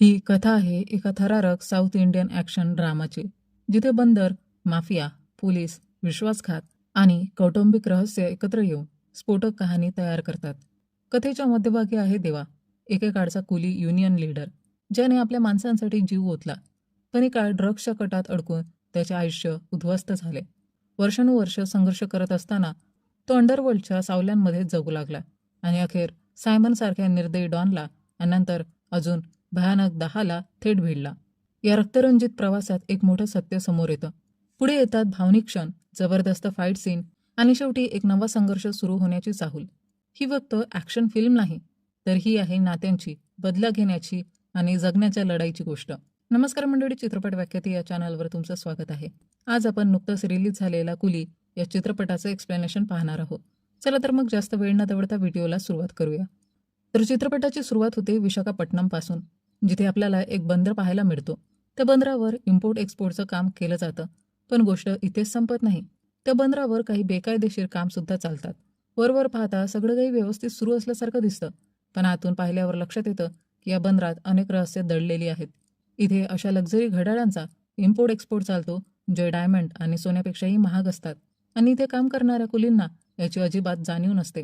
ही कथा आहे एका थरारक साऊथ इंडियन ॲक्शन ड्रामाची जिथे बंदर माफिया पोलीस विश्वासघात आणि कौटुंबिक रहस्य एकत्र येऊन स्फोटक कहाणी तयार करतात. कथेच्या मध्यभागी आहे देवा एकेकाळचा कुली युनियन लीडर ज्याने आपल्या माणसांसाठी जीव ओतला. पण एका ड्रग्सच्या कटात अडकून त्याचे आयुष्य उद्ध्वस्त झाले. वर्षानुवर्ष संघर्ष करत असताना तो अंडरवर्ल्डच्या सावल्यांमध्ये जगू लागला आणि अखेर सायमनसारख्या निर्दयी डॉनला आणि नंतर अजून भयानक दहाला थेट भिडला. या रक्तरंजित प्रवासात एक मोठं सत्य समोर येतं. पुढे येतात भावनिक क्षण जबरदस्त फाईट सीन आणि शेवटी एक नवा संघर्ष सुरू होण्याची चाहूल. ही फक्त ॲक्शन फिल्म नाही तर ही आहे नात्यांची बदला घेण्याची आणि जगण्याच्या लढाईची गोष्ट. नमस्कार मंडळी चित्रपट व्याख्याती या चॅनलवर तुमचं स्वागत आहे. आज आपण नुकतंच रिलीज झालेला कुली या चित्रपटाचं एक्सप्लेनेशन पाहणार आहोत. चला तर मग जास्त वेळ न दवडता व्हिडिओला सुरुवात करूया. तर चित्रपटाची सुरुवात होते विशाखापट्टणमपासून. जिथे आपल्याला एक बंदर पाहायला मिळतो. त्या बंदरावर इम्पोर्ट एक्सपोर्टचं काम केलं जातं. पण गोष्ट इथेच संपत नाही. त्या बंदरावर काही बेकायदेशीर कामसुद्धा चालतात. वरवर पाहता सगळं काही व्यवस्थित सुरू असल्यासारखं दिसतं. पण आतून पाहिल्यावर लक्षात येतं की या बंदरात अनेक रहस्य दडलेली आहेत. इथे अशा लक्झरी घड्याळांचा इम्पोर्ट एक्सपोर्ट चालतो जे डायमंड आणि सोन्यापेक्षाही महाग असतात. आणि इथे काम करणाऱ्या कुलींना याची अजिबात जाणीव नसते.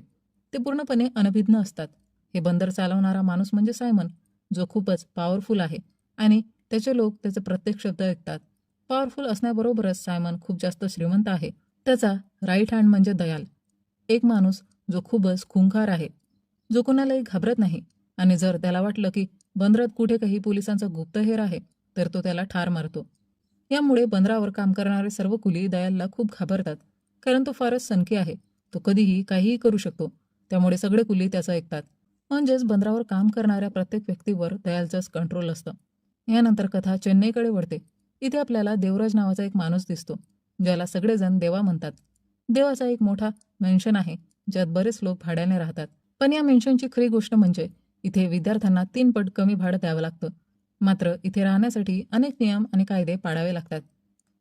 ते पूर्णपणे अनभिज्ञ असतात. हे बंदर चालवणारा माणूस म्हणजे सायमन जो खूपच पॉवरफुल आहे. आणि त्याचे लोक त्याचे प्रत्येक शब्द ऐकतात. पॉवरफुल असण्याबरोबरच सायमन खूप जास्त श्रीमंत आहे. त्याचा राईट हँड म्हणजे दयाल. एक माणूस जो खूपच खुंखार आहे. जो कोणालाही घाबरत नाही. आणि जर त्याला वाटलं की बंदरात कुठे काही पोलिसांचा गुप्तहेर आहे तर तो त्याला ठार मारतो. यामुळे बंदरावर काम करणारे सर्व कुली दयालला खूप घाबरतात. कारण तो फारच सनकी आहे. तो कधीही काहीही करू शकतो. त्यामुळे सगळे कुली त्याचं ऐकतात. म्हणजेच बंदरावर काम करणाऱ्या प्रत्येक व्यक्तीवर दयालचंच कंट्रोल असतं. यानंतर कथा चेन्नईकडे वळते. इथे आपल्याला देवराज नावाचा एक माणूस दिसतो ज्याला सगळेजण देवा म्हणतात. देवाचा एक मोठा मेन्शन आहे ज्यात बरेच लोक भाड्याने राहतात. पण या मेन्शनची खरी गोष्ट म्हणजे इथे विद्यार्थ्यांना तीन पट कमी भाडं द्यावं लागतं. मात्र इथे राहण्यासाठी अनेक नियम आणि कायदे पाळावे लागतात.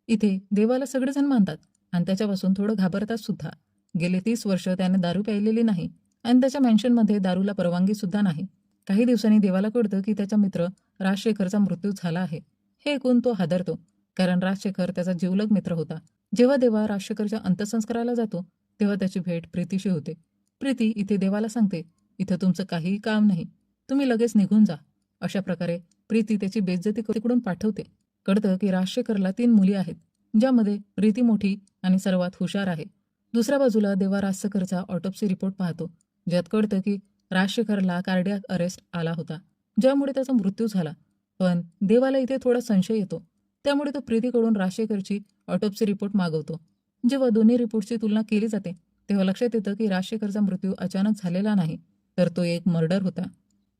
इथे देवाला सगळेजण मानतात आणि त्याच्यापासून थोडं घाबरतात सुद्धा. गेले तीस वर्ष त्याने दारू प्यायलेली नाही आणि त्याच्या मेन्शनमध्ये दारूला परवानगी सुद्धा नाही. काही दिवसांनी देवाला कळतं की त्याचा मित्र राजशेखरचा मृत्यू झाला आहे. हे ऐकून तो हादरतो. कारण राजशेखर त्याचा जीवलग मित्र होता. जेव्हा देवा राजशेखरच्या अंत्यसंस्काराला जातो तेव्हा त्याची भेट प्रीतीशी होते. प्रीती इथे देवाला सांगते इथं तुमचं काहीही काम नाही. तुम्ही लगेच निघून जा. अशा प्रकारे प्रीती त्याची बेज्जती तिकडून पाठवते. कळतं की राजशेखरला तीन मुली आहेत ज्यामध्ये प्रीती मोठी आणि सर्वात हुशार आहे. दुसऱ्या बाजूला देवा राजशेखरचा ऑटोप्सी रिपोर्ट पाहतो. ज्यात कळतं की राजशेखरला कार्डियाक अरेस्ट आला होता ज्यामुळे त्याचा मृत्यू झाला. पण देवाला इथे थोडा संशय येतो. त्यामुळे तो प्रीतीकडून राजशेखरची ऑटोप्सी रिपोर्ट मागवतो. जेव्हा दोन्ही रिपोर्टची तुलना केली जाते तेव्हा लक्षात येतं की राजशेखरचा मृत्यू अचानक झालेला नाही तर तो एक मर्डर होता.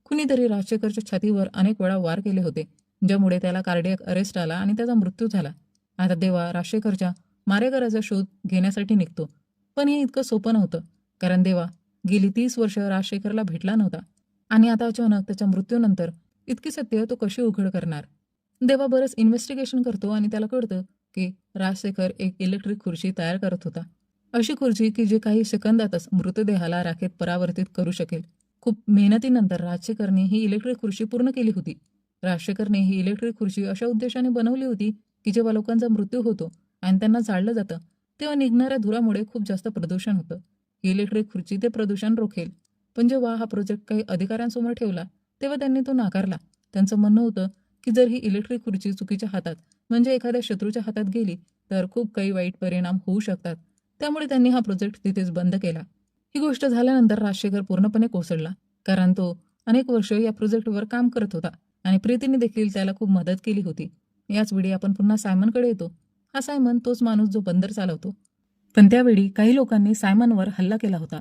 कुणीतरी राजशेखरच्या छातीवर अनेक वेळा वार केले होते ज्यामुळे त्याला कार्डियक अरेस्ट आला आणि त्याचा मृत्यू झाला. आता देवा राजशेखरच्या मारेकराचा शोध घेण्यासाठी निघतो. पण हे इतकं सोपं नव्हतं कारण देवा गेली तीस वर्ष राजशेखरला भेटला नव्हता. आणि आता अचानक त्याच्या मृत्यूनंतर इतकी सत्य तो कशी उघड करणार? देवा बरंच इन्व्हेस्टिगेशन करतो आणि त्याला कळतं की राजशेखर एक इलेक्ट्रिक खुर्ची तयार करत होता. अशी खुर्ची की जी काही सेकंदातच मृतदेहाला राखेत परावर्तित करू शकेल. खूप मेहनतीनंतर राजशेखरने ही इलेक्ट्रिक खुर्ची पूर्ण केली होती. राजशेखरने ही इलेक्ट्रिक खुर्ची अशा उद्देशाने बनवली होती की जेव्हा लोकांचा मृत्यू होतो आणि त्यांना जाळलं जातं तेव्हा निघणाऱ्या धुरामुळे खूप जास्त प्रदूषण होतं. इलेक्ट्रिक खुर्ची ते प्रदूषण रोखेल. पण जेव्हा हा प्रोजेक्ट काही अधिकाऱ्यांसमोर ठेवला तेव्हा त्यांनी तो नाकारला. त्यांचं म्हणणं होतं की जर ही इलेक्ट्रिक खुर्ची चुकीच्या हातात म्हणजे एखाद्या शत्रूच्या हातात गेली तर खूप काही वाईट परिणाम होऊ शकतात. त्यामुळे त्यांनी हा प्रोजेक्ट तिथेच बंद केला. ही गोष्ट झाल्यानंतर राजशेखर पूर्णपणे कोसळला कारण तो अनेक वर्ष या प्रोजेक्टवर काम करत होता आणि प्रीतीने देखील त्याला खूप मदत केली होती. याच वेळी आपण पुन्हा सायमनकडे येतो. हा सायमन तोच माणूस जो बंदर चालवतो. पण त्यावेळी काही लोकांनी सायमनवर हल्ला केला होता.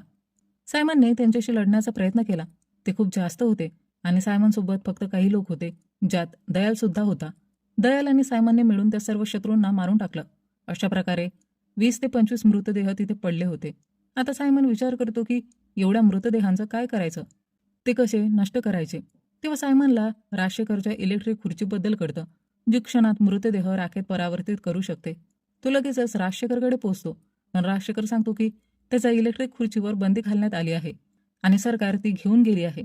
सायमनने त्यांच्याशी लढण्याचा प्रयत्न केला. ते खूप जास्त होते आणि सायमनसोबत फक्त काही लोक होते ज्यात दयाल सुद्धा होता. दयाल आणि सायमनने मिळून त्या सर्व शत्रूंना मारून टाकलं. अशा प्रकारे वीस ते पंचवीस मृतदेह तिथे पडले होते. आता सायमन विचार करतो की एवढ्या मृतदेहांचं काय करायचं? ते कसे नष्ट करायचे? तेव्हा सायमनला राशेकरच्या इलेक्ट्रिक खुर्चीबद्दल कळतं. जी क्षणात मृतदेह राखेत परावर्तित करू शकते तो लगेचच राशेकरकडे पोहोचतो राजशेखर सांगतो की त्याचा इलेक्ट्रिक खुर्चीवर बंदी घालण्यात आली आहे आणि सरकार ती घेऊन गेली आहे.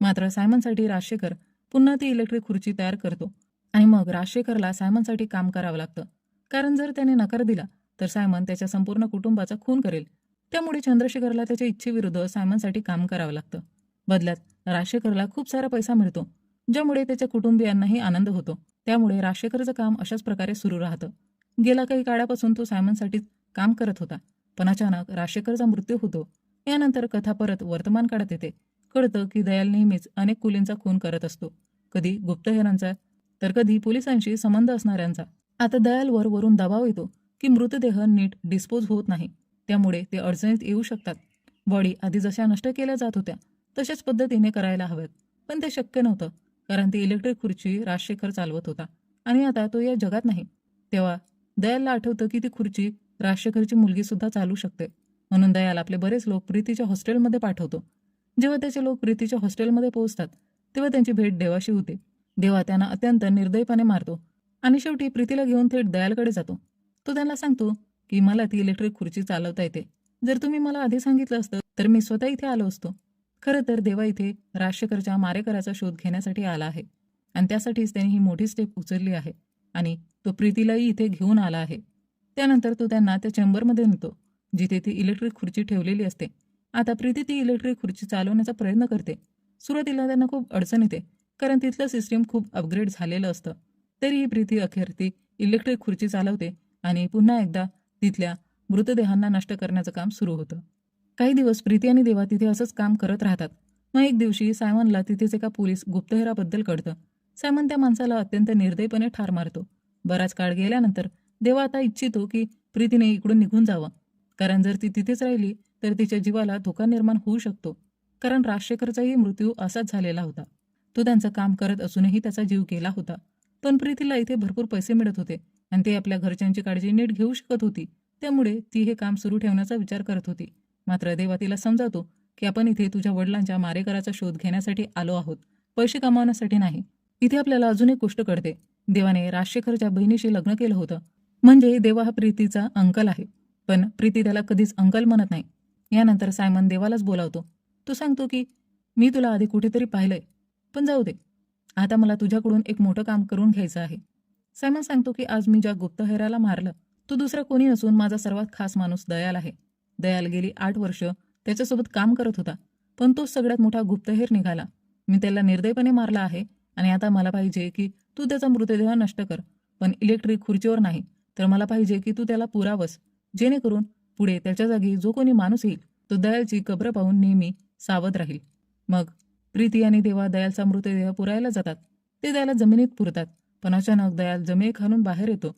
मात्र सायमनसाठी राजशेखर पुन्हा ती इलेक्ट्रिक खुर्ची तयार करतो आणि मग राजशेखरला सायमनसाठी काम करावं लागतं. कारण जर त्याने नकार दिला तर सायमन त्याच्या संपूर्ण कुटुंबाचा खून करेल. त्यामुळे चंद्रशेखरला त्याच्या इच्छेविरुद्ध सायमनसाठी काम करावं लागतं. बदल्यात राजशेखरला खूप सारा पैसा मिळतो ज्यामुळे त्याच्या कुटुंबियांनाही आनंद होतो. त्यामुळे राजशेखरचं काम अशाच प्रकारे सुरू राहतं. गेल्या काही काळापासून तो सायमनसाठीच काम करत होता. पण अचानक राजशेखरचा मृत्यू होतो. यानंतर कथा परत वर्तमान काळात येते. कळतं की दयाल नेहमीच अनेक कुलींचा खून करत असतो. कधी गुप्तहेरांचा तर कधी पोलिसांशी संबंध असणाऱ्यांचा. आता दयालवर वरून दबाव येतो की मृतदेह नीट डिस्पोज होत नाही. त्यामुळे ते अडचणीत येऊ शकतात. बॉडी आधी जशा नष्ट केल्या जात होत्या तशाच पद्धतीने करायला हव्यात. पण ते शक्य नव्हतं कारण ती इलेक्ट्रिक खुर्ची राजशेखर चालवत होता. आणि आता तो या जगात नाही. तेव्हा दयालला आठवतं की ती खुर्ची राजशेखरची मुलगी सुद्धा चालू शकते. म्हणून दयाल आपले बरेच लोक प्रीतीच्या हॉस्टेलमध्ये पाठवतो. जेव्हा त्याचे लोक प्रीतीच्या हॉस्टेलमध्ये पोहोचतात तेव्हा त्यांची भेट देवाशी होते. देवा त्यांना अत्यंत निर्दयपणे मारतो आणि शेवटी प्रीतीला घेऊन थेट दयालकडे जातो. तो त्यांना सांगतो की मला ती इलेक्ट्रिक खुर्ची चालवता येते. जर तुम्ही मला आधी सांगितलं असतं तर मी स्वतः इथे आलो असतो. खरं तर देवा इथे राजशेखरच्या मारेकराचा शोध घेण्यासाठी आला आहे आणि त्यासाठीच त्याने ही मोठी स्टेप उचलली आहे आणि तो प्रीतीलाही इथे घेऊन आला आहे. त्यानंतर तो त्यांना त्या चेंबरमध्ये नेतो जिथे ती इलेक्ट्रिक खुर्ची ठेवलेली असते. आता प्रीती ती इलेक्ट्रिक खुर्ची चालवण्याचा प्रयत्न करते. सुरुवातीला त्यांना खूप अडचण येते कारण तिथलं सिस्टीम खूप अपग्रेड झालेलं असतं. तरीही प्रीती अखेर ती इलेक्ट्रिक खुर्ची चालवते आणि पुन्हा एकदा तिथल्या मृतदेहांना नष्ट करण्याचं काम सुरू होतं. काही दिवस प्रीती आणि देवा तिथे असंच काम करत राहतात. मग एक दिवशी सायमनला तिथेच एका पोलीस गुप्तहेराबद्दल कळतं. सायमन त्या माणसाला अत्यंत निर्दयपणे ठार मारतो. बराच काळ गेल्यानंतर देवा आता इच्छितो की प्रीतीने इकडून निघून जावं. कारण जर ती तिथेच राहिली तर तिच्या जीवाला धोका निर्माण होऊ शकतो. कारण राजशेखरचाही मृत्यू असाच झालेला होता. तो त्यांचं काम करत असूनही त्याचा जीव गेला होता. पण प्रीतीला इथे भरपूर पैसे मिळत होते आणि ते आपल्या घरच्यांची काळजी नीट घेऊ शकत होती. त्यामुळे ती हे काम सुरू ठेवण्याचा विचार करत होती. मात्र देवा तिला समजावतो की आपण इथे तुझ्या वडिलांच्या मारेकराचा शोध घेण्यासाठी आलो आहोत. पैसे कमावण्यासाठी नाही. इथे आपल्याला अजून एक गोष्ट कळते. देवाने राजशेखरच्या बहिणीशी लग्न केलं होतं. म्हणजे देवा हा प्रीतीचा अंकल आहे. पण प्रीती त्याला कधीच अंकल म्हणत नाही. यानंतर सायमन देवालाच बोलावतो. तो सांगतो की मी तुला आधी कुठेतरी पाहिलंय. पण जाऊ दे. आता मला तुझ्याकडून एक मोठं काम करून घ्यायचं आहे. सायमन सांगतो की आज मी ज्या गुप्तहेराला मारलं तो दुसरा कोणी नसून माझा सर्वात खास माणूस दयाल आहे. दयाल गेली आठ वर्ष त्याच्यासोबत काम करत होता. पण तो सगळ्यात मोठा गुप्तहेर निघाला. मी त्याला निर्दयपणे मारला आहे आणि आता मला पाहिजे की तू त्याचा मृतदेह नष्ट कर. पण इलेक्ट्रिक खुर्चीवर नाही. तर मला पाहिजे की तू त्याला पुरावस. जेणेकरून पुढे त्याच्या जागी जो कोणी माणूस येईल तो दयालची कब्र पाहून नेहमी सावध राहील. मग प्रीती आणि देवा दयालचा मृतदेह पुरायला जातात. ते दयाला जमिनीत पुरतात पण अचानक दयाल जमिनी खालून बाहेर येतो.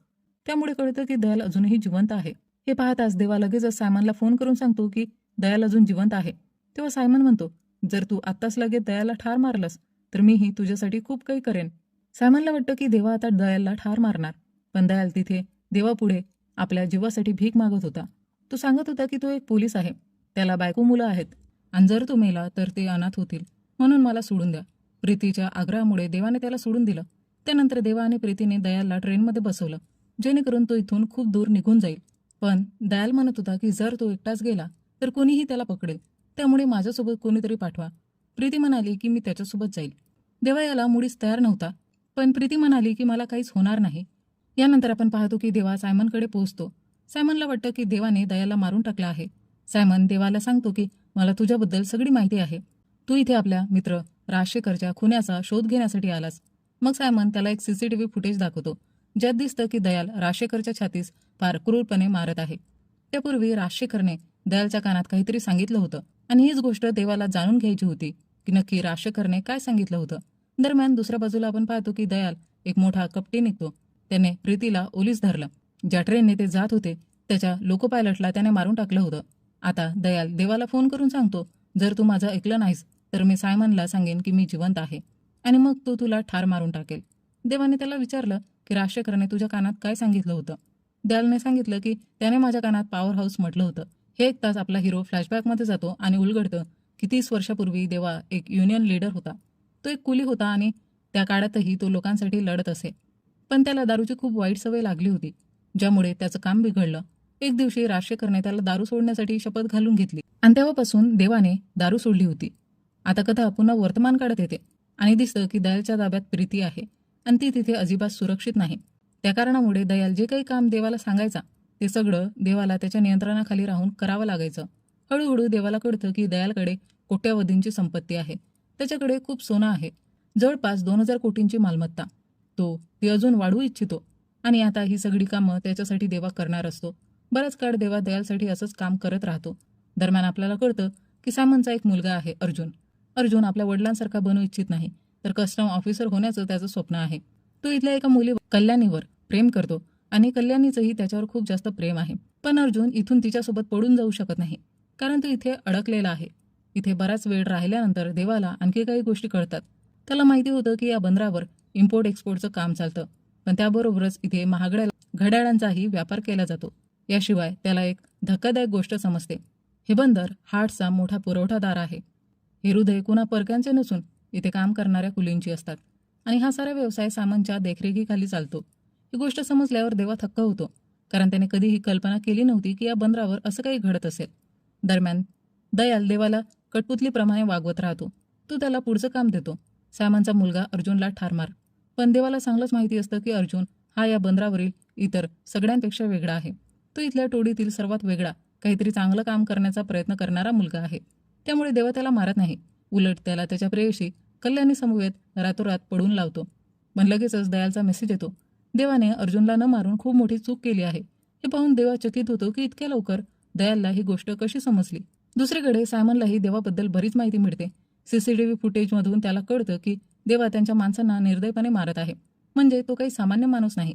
त्यामुळे कळतं की दयाल अजूनही जिवंत आहे. हे पाहताच देवा लगेचच सायमनला फोन करून सांगतो की दयाल अजून जिवंत आहे. तेव्हा सायमन म्हणतो जर तू आत्ताच लगेच दयाला ठार मारलंस तर मीही तुझ्यासाठी खूप काही करेन. सायमनला वाटतं की देवा आता दयालला ठार मारणार पण दयाल तिथे देवापुढे आपल्या जीवासाठी भीक मागत होता. तो सांगत होता की तो एक पोलीस आहे. त्याला बायको मुलं आहेत. आणि जर तो मेला तर ते अनाथ होतील. म्हणून मला सोडून द्या. प्रीतीच्या आग्रहामुळे देवाने त्याला सोडून दिलं. त्यानंतर देवा आणि प्रीतीने दयालला ट्रेनमध्ये बसवलं. जेणेकरून तो इथून खूप दूर निघून जाईल. पण दयाल म्हणत होता की जर तो एकटाच गेला तर कोणीही त्याला पकडेल. त्यामुळे माझ्यासोबत कोणीतरी पाठवा. प्रीती म्हणाली की मी त्याच्यासोबत जाईल. देवा याला मुळीच तयार नव्हता. पण प्रीती म्हणाली की मला काहीच होणार नाही. यानंतर आपण पाहतो की देवा सायमनकडे पोहोचतो. सायमनला वाटतं की देवाने दयाला मारून टाकला आहे. सायमन देवाला सांगतो की मला तुझ्याबद्दल सगळी माहिती आहे. तू इथे आपल्या मित्र राजशेखरच्या खुन्याचा शोध घेण्यासाठी आलास. मग सायमन त्याला एक सीसीटीव्ही फुटेज दाखवतो ज्यात दिसतं की दयाल राशेकरच्या छातीस फार क्रूरपणे मारत आहे. त्यापूर्वी राजशेखरने दयालच्या कानात काहीतरी सांगितलं होतं आणि हीच गोष्ट देवाला जाणून घ्यायची होती की नक्की राशेकरने काय सांगितलं होतं. दरम्यान दुसऱ्या बाजूला आपण पाहतो की दयाल एक मोठा कपटी निघतो. त्याने प्रीतीला ओलीस धरलं. ज्या ट्रेनने ते जात होते त्याच्या लोको पायलटला त्याने मारून टाकलं होतं. आता दयाल देवाला फोन करून सांगतो जर तू माझं ऐकलं नाहीस तर मी सायमनला सांगेन की मी जिवंत आहे. आणि मग तो तुला ठार मारून टाकेल. देवाने त्याला विचारलं की राजशेखरने तुझ्या कानात काय सांगितलं होतं? दयालने सांगितलं की त्याने माझ्या कानात पॉवर हाऊस म्हटलं होतं. हे एक तास आपला हिरो फ्लॅशबॅकमध्ये जातो आणि उलगडतं की तीस वर्षापूर्वी देवा एक युनियन लीडर होता. तो एक कुली होता आणि त्या काळातही तो लोकांसाठी लढत असे. पण त्याला दारूची खूप वाईट सवय लागली होती ज्यामुळे त्याचं काम बिघडलं. एक दिवशी राजशेखरने त्याला दारू सोडण्यासाठी शपथ घालून घेतली आणि तेव्हापासून देवाने दारू सोडली होती. आता कथा पुन्हा वर्तमान काळात येते आणि दिसतं की दयालच्या ताब्यात प्रीती आहे आणि ती तिथे अजिबात सुरक्षित नाही. त्या कारणामुळे दयाल जे काही काम देवाला सांगायचा ते सगळं देवाला त्याच्या नियंत्रणाखाली राहून करावं लागायचं. हळूहळू देवाला कळतं की दयालकडे कोट्यावधींची संपत्ती आहे. त्याच्याकडे खूप सोनं आहे. जवळपास दोन हजार कोटींची मालमत्ता. तो ती अजून वाढवू इच्छितो. आणि आता ही सगळी कामं त्याच्यासाठी देवा करणार असतो. बराच काळ देवा दयालसाठी असंच काम करत राहतो. दरम्यान आपल्याला कळतं की सामनचा एक मुलगा आहे अर्जुन. अर्जुन आपल्या वडिलांसारखा बनू इच्छित नाही तर कस्टम ऑफिसर होण्याचं त्याचं स्वप्न आहे. तो इथल्या एका मुली कल्याणीवर प्रेम करतो आणि कल्याणीचंही त्याच्यावर खूप जास्त प्रेम आहे. पण अर्जुन इथून तिच्यासोबत पडून जाऊ शकत नाही कारण तो इथे अडकलेला आहे. इथे बराच वेळ राहिल्यानंतर देवाला आणखी काही गोष्टी कळतात. त्याला माहिती होतं की या बंदरावर इम्पोर्ट एक्सपोर्टचं काम चालतं. पण त्याबरोबरच इथे महागड्या घड्याळांचाही व्यापार केला जातो. याशिवाय त्याला एक धक्कादायक गोष्ट समजते. हे बंदर हार्टचा मोठा पुरवठादार आहे. हे हृदय कुणा परक्यांचे नसून इथे काम करणाऱ्या कुलींची असतात. आणि हा सारा व्यवसाय सामनच्या देखरेखीखाली चालतो. ही गोष्ट समजल्यावर देवा थक्क होतो. कारण त्याने कधीही कल्पना केली नव्हती की या बंदरावर असं काही घडत असेल. दरम्यान दयाल देवाला कटपुतलीप्रमाणे वागवत राहतो. तो त्याला पुढचं काम देतो. सामानचा मुलगा अर्जुनला ठार मार. पण देवाला चांगलंच माहिती असतं की अर्जुन हा या बंदरावरील इतर सगळ्यांपेक्षा वेगळा आहे. तो इथल्या टोळीतील सर्वात वेगळा काहीतरी चांगलं काम करण्याचा प्रयत्न करणारा मुलगा आहे. त्यामुळे देवा त्याला मारत नाही. उलट त्याला त्याच्या प्रेयशी कल्याणी समवेत रातोरात पडून लावतो. पण लगेचच दयालचा मेसेज येतो. देवाने अर्जुनला न मारून खूप मोठी चूक केली आहे. हे पाहून देवा चकित होतो की इतक्या लवकर दयालला ही गोष्ट कशी समजली? दुसरीकडे सायमनलाही देवाबद्दल बरीच माहिती मिळते. सीसीटीव्ही फुटेजमधून त्याला कळतं की देवा त्यांच्या माणसांना निर्दयपणे मारत आहे. म्हणजे तो काही सामान्य माणूस नाही.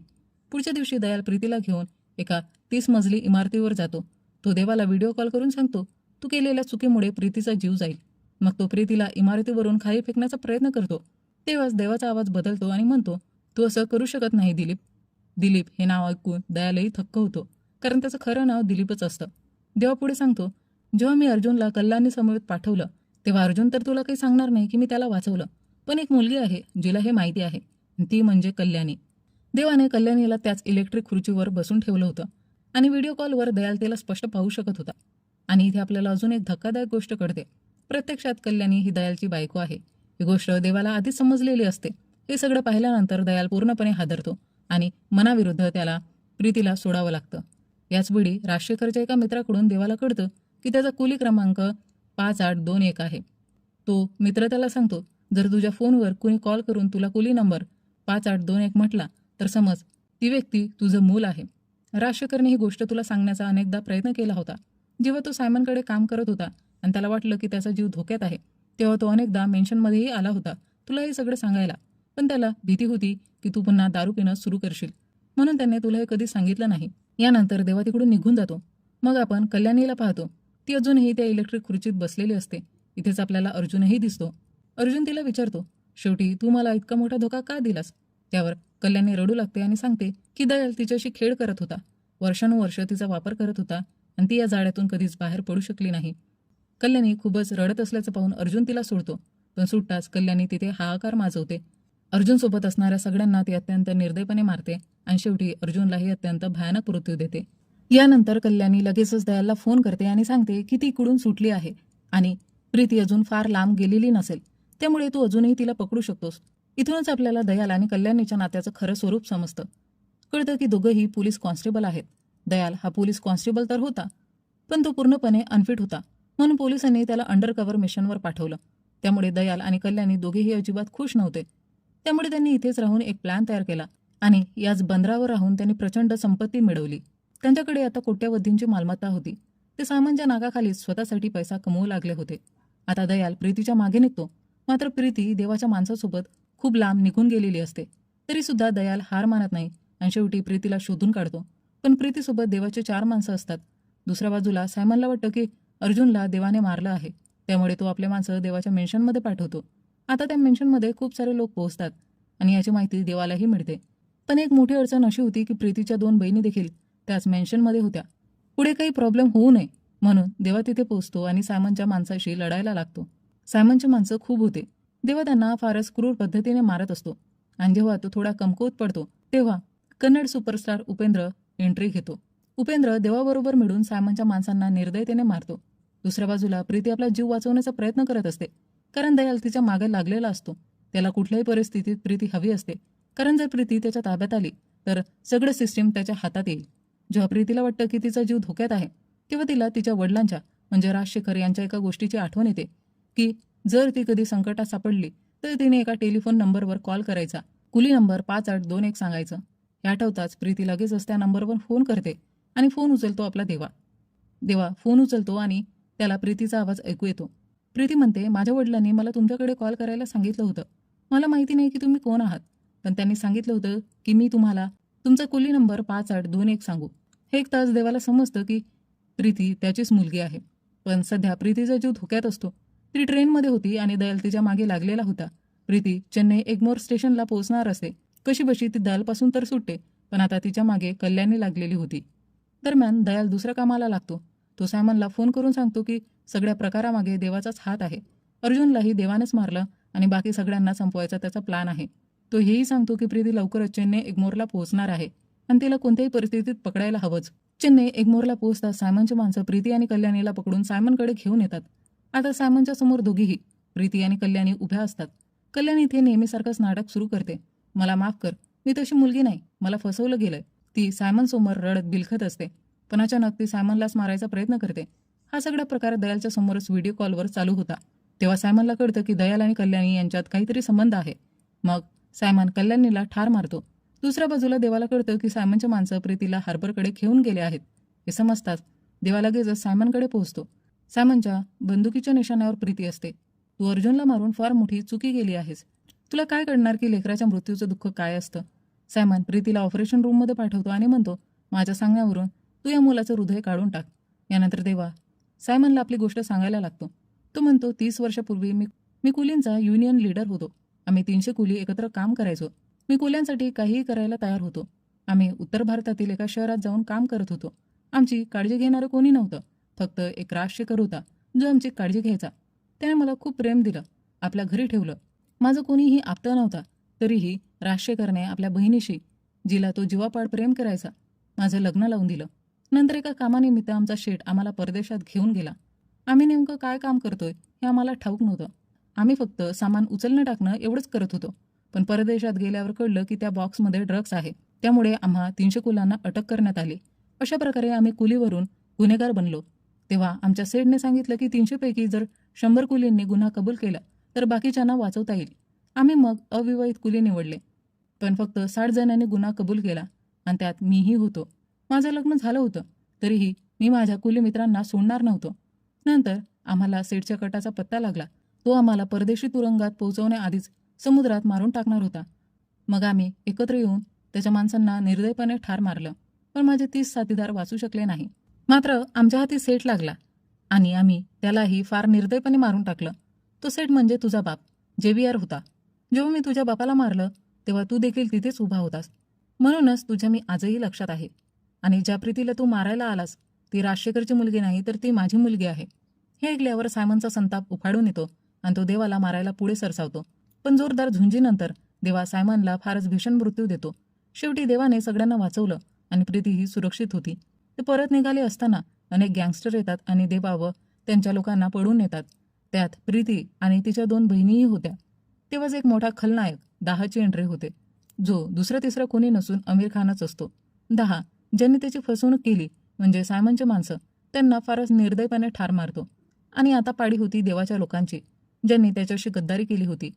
पुढच्या दिवशी दयाल प्रीतीला घेऊन एका तीस मजली इमारतीवर जातो. तो देवाला व्हिडिओ कॉल करून सांगतो तू केलेल्या चुकीमुळे प्रीतीचा जीव जाईल. मग तो प्रीतीला इमारतीवरून खाली फेकण्याचा प्रयत्न करतो. तेव्हाच देवाचा आवाज बदलतो आणि म्हणतो तू असं करू शकत नाही दिलीप. दिलीप हे नाव ऐकून दयालही थक्क होतो कारण त्याचं खरं नाव दिलीपच असतं. देवा पुढे सांगतो जेव्हा मी अर्जुनला कल्याणी समवेत पाठवलं तेव्हा अर्जुन तर तुला काही सांगणार नाही की मी त्याला वाचवलं. पण एक मुलगी आहे जिला हे माहिती आहे. ती म्हणजे कल्याणी. देवाने कल्याणीला त्याच इलेक्ट्रिक खुर्चीवर बसून ठेवलं होतं. आणि व्हिडिओ कॉलवर दयाल तिला स्पष्ट पाहू शकत होता. आणि इथे आपल्याला अजून एक धक्कादायक गोष्ट कळते. प्रत्यक्षात कल्याणी ही दयालची बायको आहे. ही गोष्ट देवाला आधीच समजलेली असते. हे सगळं पाहिल्यानंतर दयाल पूर्णपणे हादरतो आणि मनाविरुद्ध त्याला प्रीतीला सोडावं लागतं. याचवेळी राजशेखरच्या एका मित्राकडून देवाला कळतं की त्याचा कुली क्रमांक पाच आठ दोन एक आहे. तो मित्र त्याला सांगतो जर तुझ्या फोनवर कुणी कॉल करून तुला कुली नंबर पाच आठ दोन एक म्हटला तर समज ती व्यक्ती तुझं मूल आहे. राजशेखरने ही गोष्ट तुला सांगण्याचा अनेकदा प्रयत्न केला होता. जेव्हा तो सायमनकडे काम करत होता आणि त्याला वाटलं की त्याचा जीव धोक्यात आहे तेव्हा तो अनेकदा मेन्शनमध्येही आला होता. तुला हे सगळं सांगायला. पण त्याला भीती होती की तू पुन्हा दारू पिणं सुरू करशील. म्हणून त्याने तुला हे कधी सांगितलं नाही. यानंतर देवा तिकडून निघून जातो. मग आपण कल्याणीला पाहतो. ती अजूनही त्या इलेक्ट्रिक खुर्चीत बसलेली असते. इथेच आपल्याला अर्जुनही दिसतो. अर्जुन तिला विचारतो शेवटी तू मला इतका मोठा धोका का दिलास? त्यावर कल्याणी रडू लागते आणि सांगते की दयाल तिच्याशी खेळ करत होता. वर्षानुवर्ष तिचा वापर करत होता आणि ती या जाळ्यातून कधीच बाहेर पडू शकली नाही. कल्याणी खूपच रडत असल्याचं पाहून अर्जुन तिला सोडतो. पण सुटताच कल्याणी तिथे हाहाकार माजवते. अर्जुन सोबत असणाऱ्या सगळ्यांना ती अत्यंत निर्दयपणे मारते आणि शेवटी अर्जुनलाही अत्यंत भयानक मृत्यू देते. यानंतर कल्याणी लगेचच दयालला फोन करते आणि सांगते की ती इकडून सुटली आहे आणि प्रीती अजून फार लांब गेलेली नसेल. त्यामुळे तू अजूनही तिला पकडू शकतोस. इथूनच आपल्याला दयाल आणि कल्याणीच्या नात्याचं खरं स्वरूप समजतं. कळतं की दोघंही पोलीस कॉन्स्टेबल आहेत. दयाल हा पोलीस कॉन्स्टेबल तर होता पण तो पूर्णपणे अनफिट होता. म्हणून पोलिसांनी त्याला अंडर कव्हर मिशनवर पाठवलं. त्यामुळे दयाल आणि कल्याणी दोघेही अजिबात खुश नव्हते. त्यामुळे त्यांनी इथेच राहून एक प्लॅन तयार केला आणि याच बंदरावर राहून त्यांनी प्रचंड संपत्ती मिळवली. त्यांच्याकडे आता कोट्यावधींची मालमत्ता होती. ते सामानच्या नागाखाली स्वतःसाठी पैसा कमवू लागले होते. आता दयाल प्रीतीच्या मागे निघतो. मात्र प्रीती देवाच्या माणसासोबत खूप लांब निघून गेलेली असते. तरीसुद्धा दयाल हार मानत नाही आणि शेवटी प्रीतीला शोधून काढतो. पण प्रीतीसोबत देवाचे चार माणसं असतात. दुसऱ्या बाजूला सायमनला वाटतं की अर्जुनला देवाने मारलं आहे. त्यामुळे तो आपले माणसं देवाच्या मेन्शनमध्ये पाठवतो. आता त्या मेन्शनमध्ये खूप सारे लोक पोहोचतात आणि याची माहिती देवालाही मिळते. पण एक मोठी अडचण अशी होती की प्रीतीच्या दोन बहिणी देखील त्याच मेन्शनमध्ये होत्या. पुढे काही प्रॉब्लेम होऊ नये म्हणून देवा तिथे पोहोचतो आणि सायमनच्या माणसाशी लढायला लागतो. सायमनची माणसं खूप होते. देवा त्यांना फारच क्रूर पद्धतीने मारत असतो. आणि जेव्हा तो थोडा कमकुवत पडतो तेव्हा कन्नड सुपरस्टार उपेंद्र एंट्री घेतो. उपेंद्र देवाबरोबर मिळून सायमनच्या माणसांना निर्दयतेने मारतो. दुसऱ्या बाजूला प्रीती आपला जीव वाचवण्याचा प्रयत्न करत असते. कारण दयाल तिच्यामागे लागलेला असतो. त्याला कुठल्याही परिस्थितीत प्रीती हवी असते. कारण जर प्रीती त्याच्या ताब्यात आली तर सगळं सिस्टीम त्याच्या हातात येईल. जेव्हा प्रीतीला वाटतं की तिचा जीव धोक्यात आहे तेव्हा तिला तिच्या वडिलांच्या म्हणजे राजशेखर यांच्या एका गोष्टीची आठवण येते. की जर ती कधी संकटात सापडली तर तिने एका टेलिफोन नंबरवर कॉल करायचा. कुली नंबर पाच आठ दोन एक सांगायचं. हे आठवताच प्रीती लगेचच त्या नंबरवर फोन करते आणि फोन उचलतो आपला देवा. देवा फोन उचलतो आणि त्याला प्रीतीचा आवाज ऐकू येतो. प्रीती म्हणते माझ्या वडिलांनी मला तुमच्याकडे कॉल करायला सांगितलं होतं. मला माहिती नाही की तुम्ही कोण आहात पण त्यांनी सांगितलं होतं की मी तुम्हाला तुमचा कुली नंबर पाच आठ दोन एक सांगू. हे एक तास देवाला समजतं की प्रीती त्याचीच मुलगी आहे. पण सध्या प्रीतीचा जीव धोक्यात असतो. ती ट्रेनमध्ये होती आणि दयाल तिच्यामागे लागलेला होता. प्रीती चेन्नई एग्मोर स्टेशनला पोहोचणार असते कशी बशी ती दयालपासून तर सुटते पण आता तिच्यामागे कल्याणी लागलेली होती. दरम्यान दयाल दुसऱ्या कामाला लागतो. तो सायमनला फोन करून सांगतो की सगळ्या प्रकारामागे देवाचाच हात आहे. अर्जुनलाही देवानेच मारलं आणि बाकी सगळ्यांना संपवायचा त्याचा प्लॅन आहे. तो हेही सांगतो की प्रीती लवकरच चेन्नई एग्मोरला पोहोचणार आहे आणि तिला कोणत्याही परिस्थितीत पकडायला हवंच. चेन्नई एग्मोरला पोहोचता सायमनची माणसं प्रीती आणि कल्याणीला पकडून सायमनकडे घेऊन येतात. आता सायमनच्या समोर दोघीही प्रीती आणि कल्याणी उभ्या असतात. कल्याणी इथे नेहमीसारखंच नाटक सुरू करते. मला माफ कर मी तशी मुलगी नाही मला फसवलं गेलंय. ती सायमन समोर रडत बिलखत असते. पण अचानक ती सायमनलाच मारायचा प्रयत्न करते. हा सगळा प्रकार दयालच्या समोरच व्हिडिओ कॉलवर चालू होता. तेव्हा सायमनला कळतं की दयाल आणि कल्याणी यांच्यात काहीतरी संबंध आहे. मग सायमन कल्याणीला ठार मारतो. दुसऱ्या बाजूला देवाला कळतं की सायमनच्या माणसं प्रीतीला हार्बरकडे घेऊन गेले आहेत. हे समजताच देवा लगेचच सायमनकडे पोहोचतो. सायमनच्या बंदुकीच्या निशाण्यावर प्रीती असते. तू अर्जुनला मारून फार मोठी चुकी केली आहेस. तुला काय कळणार की लेकराच्या मृत्यूचं दुःख काय असतं? सायमन प्रीतीला ऑपरेशन रूममध्ये पाठवतो आणि म्हणतो माझ्या सांगण्यावरून तू या मुलाचं हृदय काढून टाक. यानंतर देवा सायमनला आपली गोष्ट सांगायला लागतो. तो म्हणतो तीस वर्षापूर्वी मी मी कुलींचा युनियन लीडर होतो. आम्ही तीनशे कुली एकत्र काम करायचो. मी कुल्यांसाठी काहीही करायला तयार होतो. आम्ही उत्तर भारतातील एका शहरात जाऊन काम करत होतो. आमची काळजी घेणारं कोणी नव्हतं. फक्त एक राजशेखर होता जो आमची काळजी घ्यायचा. त्याने मला खूप प्रेम दिलं आपल्या घरी ठेवलं. माझं कोणीही आपतं नव्हता तरीही राजशेखरने आपल्या बहिणीशी जिला तो जीवापाड प्रेम करायचा माझं लग्न लावून दिलं. नंतर एका कामानिमित्त आमचा शेठ आम्हाला परदेशात घेऊन गेला. आम्ही नेमकं काय काम करतोय हे आम्हाला ठाऊक नव्हतं. आम्ही फक्त सामान उचलणं टाकणं एवढंच करत होतो. पण परदेशात गेल्यावर कळलं की त्या बॉक्समध्ये ड्रग्स आहे. त्यामुळे आम्हा तीनशे कुलांना अटक करण्यात आली. अशा प्रकारे आम्ही कुलीवरून गुन्हेगार बनलो. तेव्हा आमच्या सेडने सांगितलं की तीनशेपैकी जर शंभर कुलींनी गुन्हा कबूल केला तर बाकीच्यांना वाचवता येईल. आम्ही मग अविवाहित कुली निवडले. पण फक्त साठ जणांनी गुन्हा कबूल केला आणि त्यात मीही होतो. माझं लग्न झालं होतं तरीही मी माझ्या कुली मित्रांना सोडणार नव्हतो. नंतर आम्हाला सेडच्या कटाचा पत्ता लागला. तो आम्हाला परदेशी तुरुंगात पोहोचवण्याआधीच समुद्रात मारून टाकणार होता. मग आम्ही एकत्र येऊन त्याच्या माणसांना निर्दयपणे ठार मारलं. पण माझे तीस साथीदार वाचू शकले नाही. मात्र आमच्या हाती सेट लागला आणि आम्ही त्यालाही फार निर्दयपणे मारून टाकलं. तो सेट म्हणजे तुझा बाप जेव्हीआर होता. जेव्हा मी तुझ्या बापाला मारलं तेव्हा तू देखील तिथेच उभा होतास. म्हणूनच तुझ्या मी आजही लक्षात आहे. आणि ज्या प्रीतीला तू मारायला आलास ती राजशेखरची मुलगी नाही तर ती माझी मुलगी आहे. हे ऐकल्यावर सायमनचा संताप उफाडून येतो आणि तो देवाला मारायला पुढे सरसावतो. पण जोरदार झुंजीनंतर देवा सायमनला फारच भीषण मृत्यू देतो. शेवटी देवाने सगळ्यांना वाचवलं आणि प्रीती ही सुरक्षित होती. ते परत निघाले असताना अनेक गँगस्टर येतात आणि देवा व त्यांच्या लोकांना पडून येतात त्यात प्रीती आणि तिच्या दोन बहिणीही होत्या. तेव्हाच एक मोठा खलनायक दहाची एंट्री होते. जो दुसरा तिसरा कोणी नसून आमिर खानच असतो. दहा ज्यांनी त्याची फसवणूक केली म्हणजे सायमनचे माणसं त्यांना फारच निर्दयपणे ठार मारतो. आणि आता पाडी होती देवाच्या लोकांची ज्यांनी त्याच्याशी गद्दारी केली होती.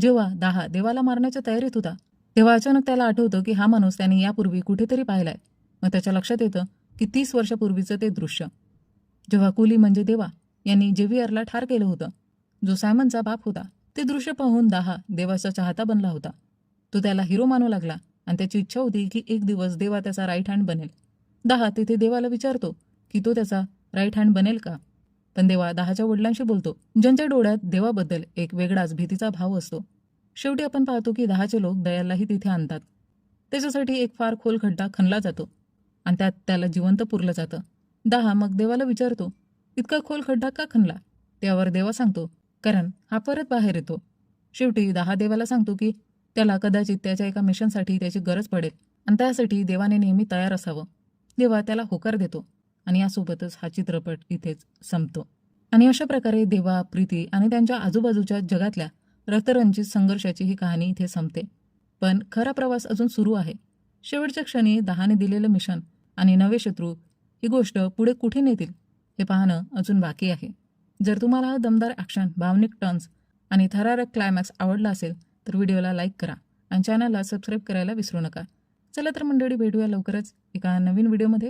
जेव्हा दहा देवाला मारण्याच्या तयारीत होता तेव्हा अचानक त्याला आठवतं की हा माणूस त्याने यापूर्वी कुठेतरी पाहिलाय. मग त्याच्या लक्षात येतं की तीस वर्षापूर्वीचं ते दृश्य. जेव्हा कुली म्हणजे देवा यांनी जेव्हीआरला ठार केलं होतं जो सायमनचा बाप होता ते दृश्य पाहून दहा देवाचा चाहता बनला होता. तो त्याला हिरो मानू लागला आणि त्याची इच्छा होती की एक दिवस देवा त्याचा राईट हँड बनेल. दहा तिथे देवाला विचारतो की तो त्याचा राईट हँड बनेल का? पण देवा दहाच्या वडिलांशी बोलतो ज्यांच्या डोळ्यात देवाबद्दल एक वेगळाच भीतीचा भाव असतो. शेवटी आपण पाहतो की दहाचे लोक दयालाही तिथे आणतात. त्याच्यासाठी एक फार खोल खड्डा खणला जातो. आणि त्यात त्याला जिवंत पुरलं जातं. दहा मग देवाला विचारतो इतका खोल खड्डा का खणला? त्यावर देवा सांगतो कारण हा परत बाहेर येतो. शेवटी दहा देवाला सांगतो की त्याला कदाचित त्याच्या एका मिशनसाठी त्याची गरज पडेल आणि त्यासाठी देवाने नेहमी तयार असावं. देवा त्याला होकार देतो आणि यासोबतच हा चित्रपट इथेच संपतो. आणि अशा प्रकारे देवा प्रीती आणि त्यांच्या आजूबाजूच्या जगातल्या रक्तरंजित संघर्षाची ही कहाणी इथे संपते. पण खरा प्रवास अजून सुरू आहे. शेवटच्या क्षणी दहाने दिलेलं मिशन आणि नवे शत्रू ही गोष्ट पुढे कुठे नेतील हे पाहणं अजून बाकी आहे. जर तुम्हाला हा दमदार ॲक्शन भावनिक टर्न्स आणि थरारक क्लायमॅक्स आवडला असेल तर व्हिडिओला लाईक करा आणि चॅनलला सबस्क्राईब करायला विसरू नका. चला तर मंडळी भेटूया लवकरच एका नवीन व्हिडिओमध्ये